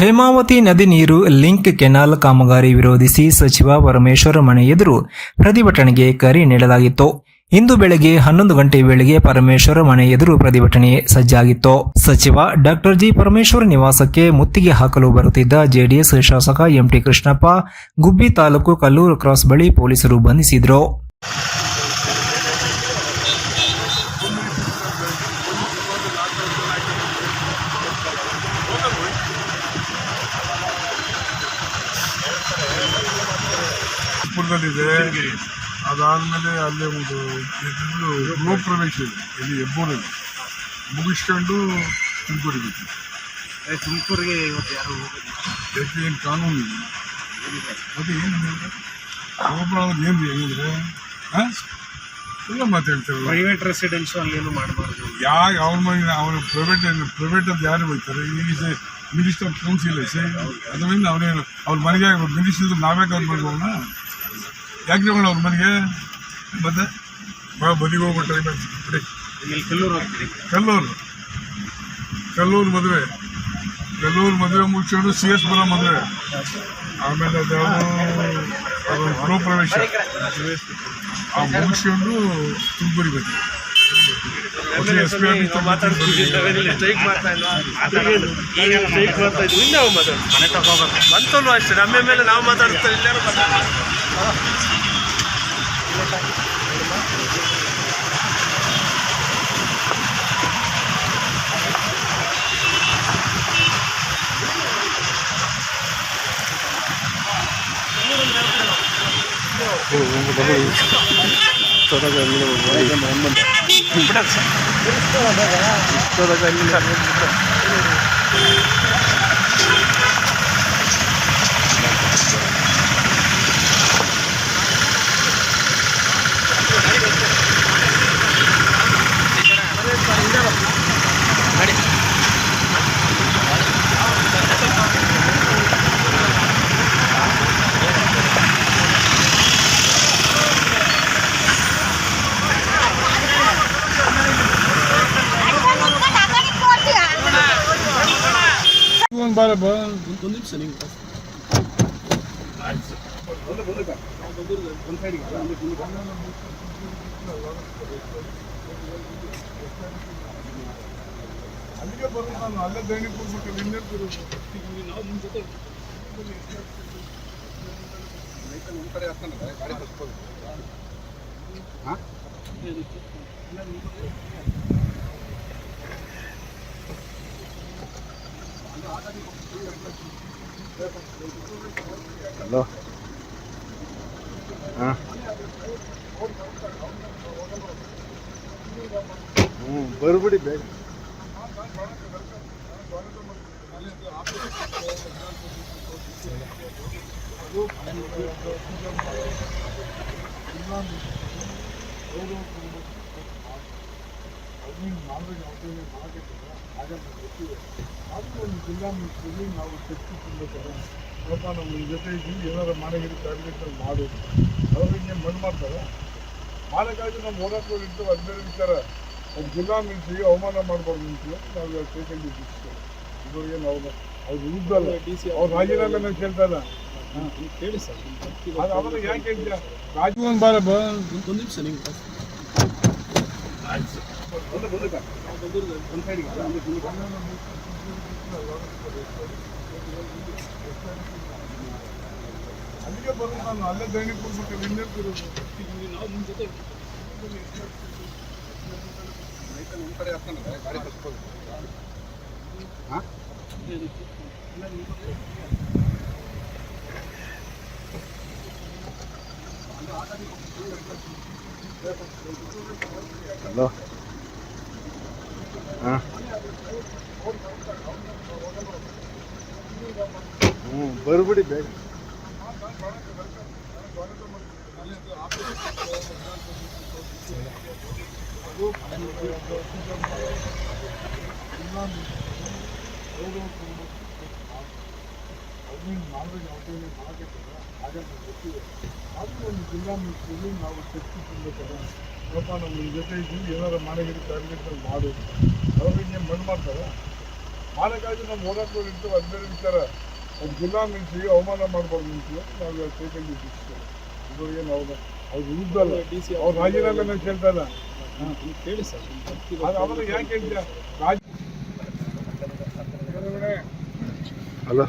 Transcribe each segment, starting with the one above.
ಹೇಮಾವತಿ ನದಿ ನೀರು link canal ಕಾಮಗಾರಿ ವಿರೋಧಿಸಿ ಸಚಿವ ಪರಮೇಶ್ವರ ಮನೆ ಎದುರು ಪ್ರತಿಭಟನೆಗೆ ಕರೆ ನೀಡಲಾಗಿತ್ತು. ಇಂದು ಬೆಳಗ್ಗೆ ಹನ್ನೊಂದು ಗಂಟೆ ವೇಳೆಗೆ ಪರಮೇಶ್ವರ ಮನೆ ಎದುರು ಪ್ರತಿಭಟನೆ ಸಜ್ಜಾಗಿತ್ತು. ಸಚಿವ ಡಾಕ್ಟರ್ ಜಿ ಪರಮೇಶ್ವರ ನಿವಾಸಕ್ಕೆ ಮುತ್ತಿಗೆ ಹಾಕಲು ಬರುತ್ತಿದ್ದ ಜೆಡಿಎಸ್ ಶಾಸಕ ಎಂಟಿ ಕೃಷ್ಣಪ್ಪ, ಗುಬ್ಬಿ ತಾಲೂಕು ಕಲ್ಲೂರು ಕ್ರಾಸ್ ಬಳಿ ಪೊಲೀಸರು ಬಂಧಿಸಿದ್ರು. ಪುರದಲ್ಲಿದೆ ಅದಾದಮೇಲೆ ಅಲ್ಲೇ ಒಂದು ಗೃಹ ಪ್ರವೇಶ ಇದೆ. ಇಲ್ಲಿ ಹೆಬ್ಬೂರಲ್ಲಿ. ಮುಗಿಸ್ಕೊಂಡು ತುಮಕೂರಿಗೆ ಬಿಟ್ಟಿದೆ ತುಮಕೂರಿಗೆ ಇವತ್ತು ಯಾರು ಯಾಕೆ ಏನು ಕಾನೂನು ಇದೆ ಮತ್ತೆ ಏನು ಒಬ್ಬ ಏನು ಹೇಳಿದ್ರೆ ಹಾಂ? ಎಲ್ಲ ಮಾತಾಡ್ತಾರೆ. ಪ್ರೈವೇಟ್ ರೆಸಿಡೆನ್ಸು ಏನು ಮಾಡಬಾರ್ದು? ಯಾಕೆ ಅವ್ರ ಮನೆ ಅವ್ರ ಪ್ರೈವೇಟ್ ಪ್ರೈವೇಟ್ ಅಂತ ಯಾರು ಹೋಗ್ತಾರೆ? ಈಗ ಮಿನಿಸ್ಟರ್ ಕೌನ್ಸಿಲ್ ಅದರಿಂದ ಅವರೇನು ಅವ್ರ ಮನೆಗೆ ಮಿನಿಸ್ಟರ್ ನಾವೇ ಕಾಲ್ ಹೋಗೋಣ ಯಾಕೆ ಹೋಗೋಣ ಅವ್ರ ಮನೆಗೆ? ಮತ್ತೆ ಭಾಳ ಬದಿಗೆ ಹೋಗ್ಬಿಟ್ರೆ ಬಿಡಿ. ಇಲ್ಲಿ ಕಲ್ಲೂರು ಕಲ್ಲೂರು. ಕಲ್ಲೂರು ಮದುವೆ. ಕಲ್ಲೂರು ಮದುವೆ ಮುಗಿಸ್ಕೊಂಡು ಸಿ ಎಸ್ ಪುರ ಮದುವೆ. ಆಮೇಲೆ ಅದ್ಯಾವುದು ಅದೊಂದು ಗೃಹ ಪ್ರವೇಶ ಆ ಮುಗಿಸ್ಕೊಂಡು ತುಮಕೂರಿಗೆ ಬರ್ತೀವಿ ಎಸ್ ಪಿ ಸ್ಟ್ರೈಕ್ ಮಾಡ್ತಾ ಮಾತಾಡ್ತಾ ಸ್ಟ್ರೈಕ್ ಮಾಡ್ತಾ ಇದ್ವಿ ನಾವು ಮಾತಾಡ್ತೀವಿ. ಮನೆ ತಗೋಬೇಕು ಬಂತಲ್ಲೂ ಅಷ್ಟೇ ನಮ್ಮ ಮೇಲೆ ನಾವು ಮಾತಾಡ್ತಾ ಇಲ್ಲಾರು ಒಂದು ಬಾರ ಬಾ ಒಂದು ನಿಮಿಷ ನೀವು ಅಲ್ಲಿಗೆ ಬರೋದು ನಾನು ಅಲ್ಲೇ ದೈನಿಕ ಹಾಕ್ತಾನೆ ಗಾಡಿ ಹಲೋ ಹಾಂ హలో బరుబడి బ్యాగ్ ಮಾರ್ಕೆಟ್ ಮಾರ್ಕೆಟ್ ಬರ್ಬಿಡಿ ಬೇಗ ಒಂದು ಜಿಲ್ಲಾ ಮಟ್ಟದಲ್ಲಿ ನಾವು ಚರ್ಚಿಸಬೇಕಾದ್ರೆ ಸ್ವಲ್ಪ ನಮ್ಮ ಜೊತೆ ಇದ್ದೀವಿ ಏನಾದ್ರು ಮಾಡಿದ್ರೆ ಕಾರ್ಯಕ್ರಮ ಮಾಡು ಅವ್ರಿಗೆ ಮಣ್ಣು ಮಾಡ್ತಾರೆ ಮಾಡೋಕ್ಕಾಗಿ ನಮ್ಮ ಹೋರಾಟ ಇಟ್ಟು ಅದು ಬೇರೆ ವಿಚಾರ ಒಂದು ಜಿಲ್ಲಾ ಮಿನಿಸ್ಟ್ರಿಗೆ ಅವಮಾನ ಮಾಡಬಾರ್ದು ಅಂತ ನಾವು ಕೈಗೊಂಡಿದ್ದೀವಿ ಇದುವರೆಗೆ ನಾವು ಅವ್ರ ವಿರುದ್ಧ ಅಲ್ಲ ಅವ್ರ ರಾಜೀನಾಮೆ ನಾನು ಕೇಳ್ತಾ ಇಲ್ಲ ಹೇಳಿ ಸರ್ ಅದು ಯಾಕೆ ಹೇಳ್ತೀಯ ರಾಜು ಒಂದು ಬಾರ ಒಂದು ನಿಮಿಷ ನೀವು ಅಲ್ಲಿಗೆ ಬರೋದು ನಾನು ಅಲ್ಲೇ ದೈನಿಕ ಬಿಟ್ಟು ಇನ್ನೇ ನಾವು ನಿಮ್ಮ ಜೊತೆ ಹಲೋ ಹಾಂ ಹ್ಞೂ ಬರ್ಬಿಡಿ ಬೇಗ ಅದನ್ನು ನಾಲ್ಕು ಯಾವುದೇ ಮಾಡಬೇಕಲ್ಲ ನಮ್ಗೆ ಗೊತ್ತಿದೆ ಆದರೂ ಒಂದು ಜಿಲ್ಲಾ ಮಟ್ಟದಲ್ಲಿ ನಾವು ಚರ್ಚಿಸಿರ್ಬೇಕಾದ್ರೆ ಸ್ವಲ್ಪ ನಮ್ಮ ಜೊತೆ ಇದ್ದೀವಿ ಏನಾದ್ರು ಮಾಡಿದ್ರೆ ಕಾರ್ಯಕ್ರಮ ಮಾಡು ಅವ್ರಿಗೆ ಮಣ್ಣು ಮಾಡ್ತಾರೆ ಮಾಡಕ್ಕಾಗಿ ನಮ್ಮ ಹೋರಾಟಗಳು ಇರ್ತವೆ ಅದು ಬೇರೆ ವಿಚಾರ ಅದು ಜಿಲ್ಲಾ ಅವಮಾನ ಮಾಡಬಾರ್ದು ಅಂತ ನಾವು ಕೈಗೊಂಡಿದ್ದೀವಿ ಇದುವರೆಗೆ ನಾವು ಡಿ ಅಲ್ಲ ಅವ್ರು ರಾಜೀನಾಮೆ ನಾನು ಕೇಳ್ತಾ ಇಲ್ಲ ಕೇಳಿ ಸರ್ ಅದು ಯಾಕೆ ಹಲೋ.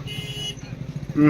ಹ್ಞೂ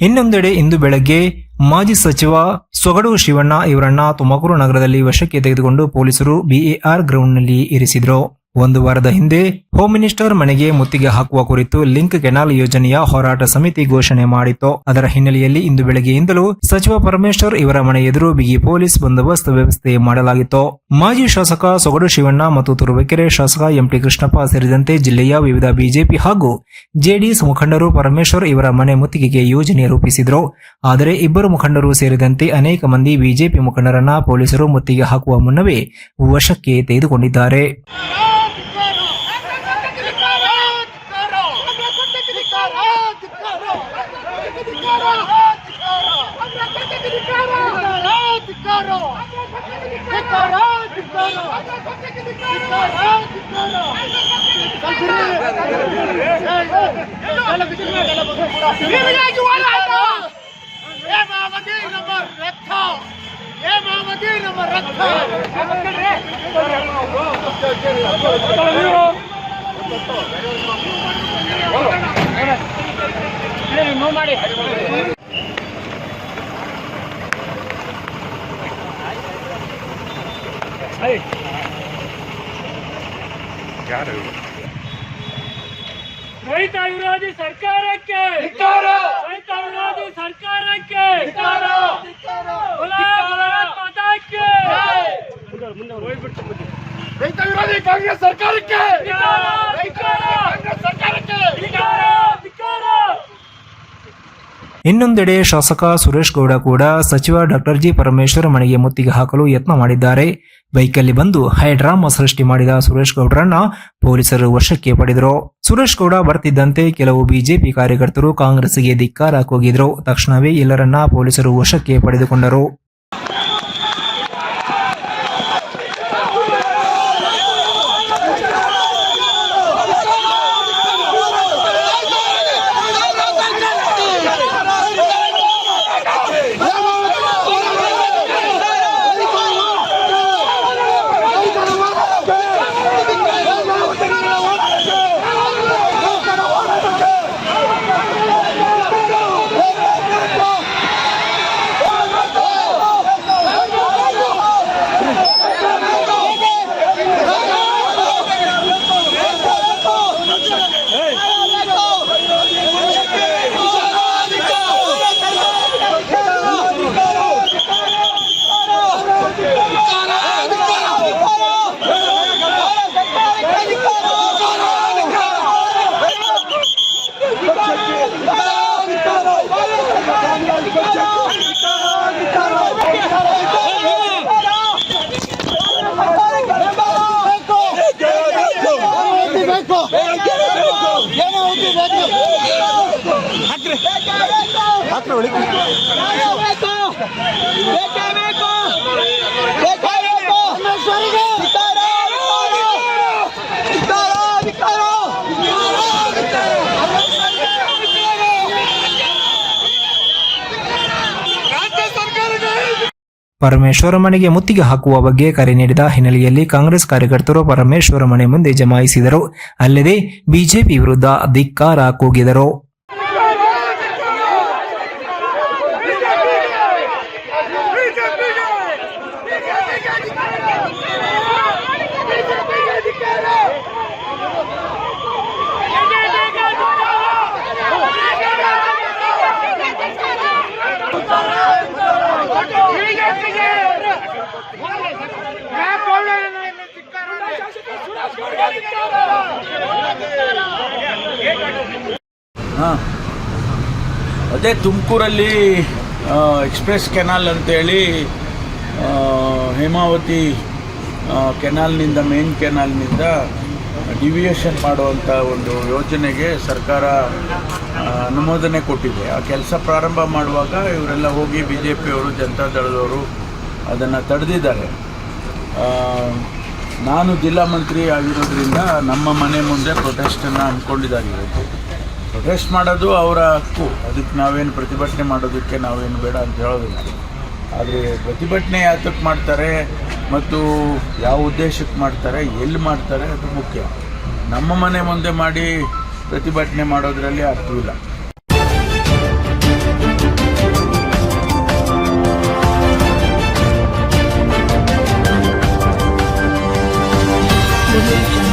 ಇನ್ನೊಂದೆಡೆ ಇಂದು ಬೆಳಗ್ಗೆ ಮಾಜಿ ಸಚಿವ ಸೊಗಡು ಶಿವಣ್ಣ ಇವರನ್ನ ತುಮಕೂರು ನಗರದಲ್ಲಿ ವಶಕ್ಕೆ ತೆಗೆದುಕೊಂಡು ಪೊಲೀಸರು ಬಿಎಆರ್ ಗ್ರೌಂಡ್ನಲ್ಲಿ ಇರಿಸಿದ್ರು. ಒಂದು ವಾರದ ಹಿಂದೆ ಹೋಮ್ ಮಿನಿಸ್ಟರ್ ಮನೆಗೆ ಮುತ್ತಿಗೆ ಹಾಕುವ ಕುರಿತು ಲಿಂಕ್ ಕೆನಾಲ್ ಯೋಜನೆಯ ಹೋರಾಟ ಸಮಿತಿ ಘೋಷಣೆ ಮಾಡಿತ್ತು. ಅದರ ಹಿನ್ನೆಲೆಯಲ್ಲಿ ಇಂದು ಬೆಳಗ್ಗೆಯಿಂದಲೂ ಸಚಿವ ಪರಮೇಶ್ವರ್ ಇವರ ಮನೆ ಎದುರು ಬಿಗಿ ಪೊಲೀಸ್ ಬಂದೋಬಸ್ತ್ ವ್ಯವಸ್ಥೆ ಮಾಡಲಾಗಿತ್ತು. ಮಾಜಿ ಶಾಸಕ ಸೊಗಡು ಶಿವಣ್ಣ ಮತ್ತು ತುರುವೇಕೆರೆ ಶಾಸಕ ಎಂಟಿ ಕೃಷ್ಣಪ್ಪ ಸೇರಿದಂತೆ ಜಿಲ್ಲೆಯ ವಿವಿಧ ಬಿಜೆಪಿ ಹಾಗೂ ಜೆಡಿಎಸ್ ಮುಖಂಡರು ಪರಮೇಶ್ವರ್ ಇವರ ಮನೆ ಮುತ್ತಿಗೆಗೆ ಯೋಜನೆ ರೂಪಿಸಿದ್ರು. ಆದರೆ ಇಬ್ಬರು ಮುಖಂಡರು ಸೇರಿದಂತೆ ಅನೇಕ ಮಂದಿ ಬಿಜೆಪಿ ಮುಖಂಡರನ್ನ ಪೊಲೀಸರು ಮುತ್ತಿಗೆ ಹಾಕುವ ಮುನ್ನವೇ ವಶಕ್ಕೆ ತೆಗೆದುಕೊಂಡಿದ್ದಾರೆ. ರೈತ ವಿರೋಧಿ ಸರ್ಕಾರಕ್ಕೆ ರೈತ ವಿರೋಧಿ ಸರ್ಕಾರಕ್ಕೆ ಬಲ ಭಾರತ್ ಮಾತಾಕ್ಕೆ ರೈತ ವಿರೋಧಿ ಸರ್ಕಾರಕ್ಕೆ! ರೈತ ವಿರೋಧಿ ಸರ್ಕಾರಕ್ಕೆ! ಕಾಂಗ್ರೆಸ್ ಸರ್ಕಾರಕ್ಕೆ! ಇನ್ನೊಂದೆಡೆ ಶಾಸಕ ಸುರೇಶ್ ಗೌಡ ಕೂಡ ಸಚಿವ ಡಾಕ್ಟರ್ ಜಿ ಪರಮೇಶ್ವರ್ ಮನೆಗೆ ಮುತ್ತಿಗೆ ಹಾಕಲು ಯತ್ನ ಮಾಡಿದ್ದಾರೆ. ಬೈಕಲ್ಲಿ ಬಂದು ಹೈಡ್ರಾಮಾ ಸೃಷ್ಟಿ ಮಾಡಿದ ಸುರೇಶ್ ಗೌಡರನ್ನ ಪೊಲೀಸರು ವಶಕ್ಕೆ ಪಡೆದರು. ಸುರೇಶ್ ಗೌಡ ಬರ್ತಿದ್ದಂತೆ ಕೆಲವು ಬಿಜೆಪಿ ಕಾರ್ಯಕರ್ತರು ಕಾಂಗ್ರೆಸ್ಗೆ ಧಿಕ್ಕಾರ ಕೂಗಿದ್ರು ತಕ್ಷಣವೇ ಎಲ್ಲರನ್ನ ಪೊಲೀಸರು ವಶಕ್ಕೆ ಪಡೆದುಕೊಂಡರು. ಪರಮೇಶ್ವರ ಮನೆಗೆ ಮುತ್ತಿಗೆ ಹಾಕುವ ಬಗ್ಗೆ ಕರೆ ನೀಡಿದ ಹಿನ್ನೆಲೆಯಲ್ಲಿ ಕಾಂಗ್ರೆಸ್ ಕಾರ್ಯಕರ್ತರು ಪರಮೇಶ್ವರ ಮನೆ ಮುಂದೆ ಜಮಾಯಿಸಿದರು. ಅಲ್ಲದೆ ಬಿಜೆಪಿ ವಿರುದ್ಧ ಧಿಕ್ಕಾರ ಕೂಗಿದರು. ಹಾಂ. ಅದೇ ತುಮಕೂರಲ್ಲಿ ಎಕ್ಸ್ಪ್ರೆಸ್ ಕೆನಾಲ್ ಅಂತೇಳಿ ಹೇಮಾವತಿ ಕೆನಾಲ್ನಿಂದ, ಮೇನ್ ಕೆನಾಲ್ನಿಂದ ಡಿವಿಯೇಷನ್ ಮಾಡುವಂಥ ಒಂದು ಯೋಜನೆಗೆ ಸರ್ಕಾರ ಅನುಮೋದನೆ ಕೊಟ್ಟಿದೆ. ಆ ಕೆಲಸ ಪ್ರಾರಂಭ ಮಾಡುವಾಗ ಇವರೆಲ್ಲ ಹೋಗಿ ಬಿ ಜೆ ಪಿಯವರು ಜನತಾದಳದವರು ಅದನ್ನು ತಡೆದಿದ್ದಾರೆ. ನಾನು ಜಿಲ್ಲಾ ಮಂತ್ರಿ ಆಗಿರೋದ್ರಿಂದ ನಮ್ಮ ಮನೆ ಮುಂದೆ ಪ್ರೊಟೆಸ್ಟನ್ನು ಹಮ್ಮಿಕೊಂಡಿದ್ದಾಗಿರುತ್ತೆ ಪ್ರೊಟೆಸ್ಟ್ ಮಾಡೋದು ಅವರ ಹಕ್ಕು. ಅದಕ್ಕೆ ನಾವೇನು ಪ್ರತಿಭಟನೆ ಮಾಡೋದಕ್ಕೆ ನಾವೇನು ಬೇಡ ಅಂತ ಹೇಳೋದಿಲ್ಲ. ಆದರೆ ಪ್ರತಿಭಟನೆ ಯಾತಕ್ಕೆ ಮಾಡ್ತಾರೆ ಮತ್ತು ಯಾವ ಉದ್ದೇಶಕ್ಕೆ ಮಾಡ್ತಾರೆ, ಎಲ್ಲಿ ಮಾಡ್ತಾರೆ ಅದು ಮುಖ್ಯ. ನಮ್ಮ ಮನೆ ಮುಂದೆ ಮಾಡಿ ಪ್ರತಿಭಟನೆ ಮಾಡೋದರಲ್ಲಿ ಅರ್ಥವಿಲ್ಲ Jungle.